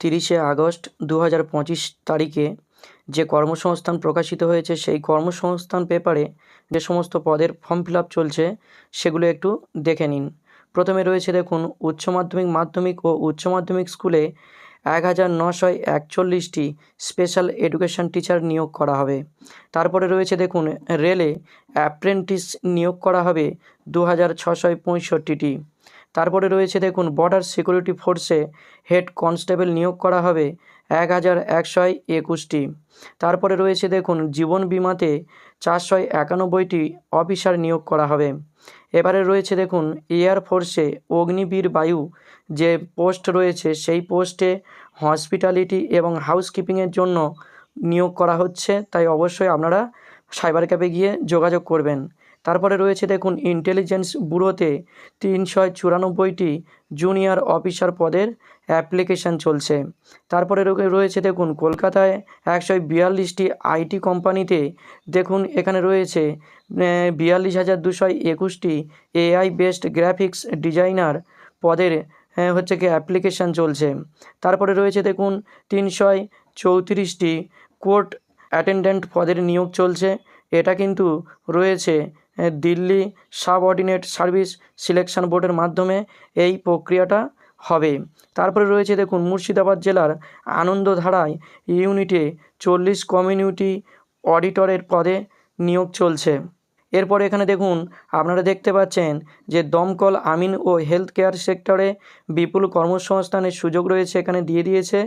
তিরিশে আগস্ট দু হাজার পঁচিশ তারিখে যে কর্মসংস্থান প্রকাশিত হয়েছে, সেই কর্মসংস্থান পেপারে যে সমস্ত পদের ফর্ম ফিল চলছে, সেগুলো একটু দেখে নিন। প্রথমে রয়েছে দেখুন, উচ্চ মাধ্যমিক মাধ্যমিক ও উচ্চ মাধ্যমিক স্কুলে এক হাজার নশো একচল্লিশটি স্পেশাল এডুকেশন টিচার নিয়োগ করা হবে। তারপরে রয়েছে দেখুন, রেলে অ্যাপ্রেন্টিস নিয়োগ করা হবে দু হাজার ছশো পঁয়ষট্টিটি। তারপরে রয়েছে দেখুন বর্ডার সিকিউরিটি ফোর্সে হেড কনস্টেবল নিয়োগ করা হবে এক হাজার একশো একুশটি। তারপরে রয়েছে দেখুন, জীবন বিমাতে চারশো একানব্বইটি অফিসার নিয়োগ করা হবে। এবারে রয়েছে দেখুন এয়ার ফোর্সে অগ্নিবীর বায়ু যে পোস্ট রয়েছে, সেই পোস্টে হসপিটালিটি এবং হাউসকিপিংয়ের জন্য নিয়োগ করা হচ্ছে। তাই অবশ্যই আপনারা সাইবার ক্যাফে গিয়ে যোগাযোগ করবেন। তারপরে রয়েছে দেখুন ইন্টেলিজেন্স ব্যুরোতে তিনশো চুরানব্বইটি জুনিয়র অফিসার পদের অ্যাপ্লিকেশান চলছে। তারপরে রয়ে- রয়েছে দেখুন কলকাতায় একশো বিয়াল্লিশটি আইটি কোম্পানিতে দেখুন এখানে রয়েছে বিয়াল্লিশ হাজার দুশো একুশটি এআই বেসড গ্রাফিক্স ডিজাইনার পদের হচ্ছে কি অ্যাপ্লিকেশান চলছে। তারপরে রয়েছে দেখুন তিনশো চৌত্রিশটি কোর্ট অ্যাটেন্ডেন্ট পদের নিয়োগ চলছে। এটা কিন্তু রয়েছে দিল্লি সাবঅর্ডিনেট সার্ভিস সিলেকশন বোর্ডের মাধ্যমে এই প্রক্রিয়াটা হবে। তারপরে রয়েছে দেখুন, মুর্শিদাবাদ জেলার আনন্দধারায় ইউনিটে চল্লিশ কমিউনিটি অডিটরের পদে নিয়োগ চলছে। এরপরে এখানে দেখুন, আপনারা দেখতে পাচ্ছেন যে দমকল, আমিন ও হেলথ কেয়ার সেক্টরে বিপুল কর্মসংস্থানের সুযোগ রয়েছে এখানে দিয়ে দিয়েছে।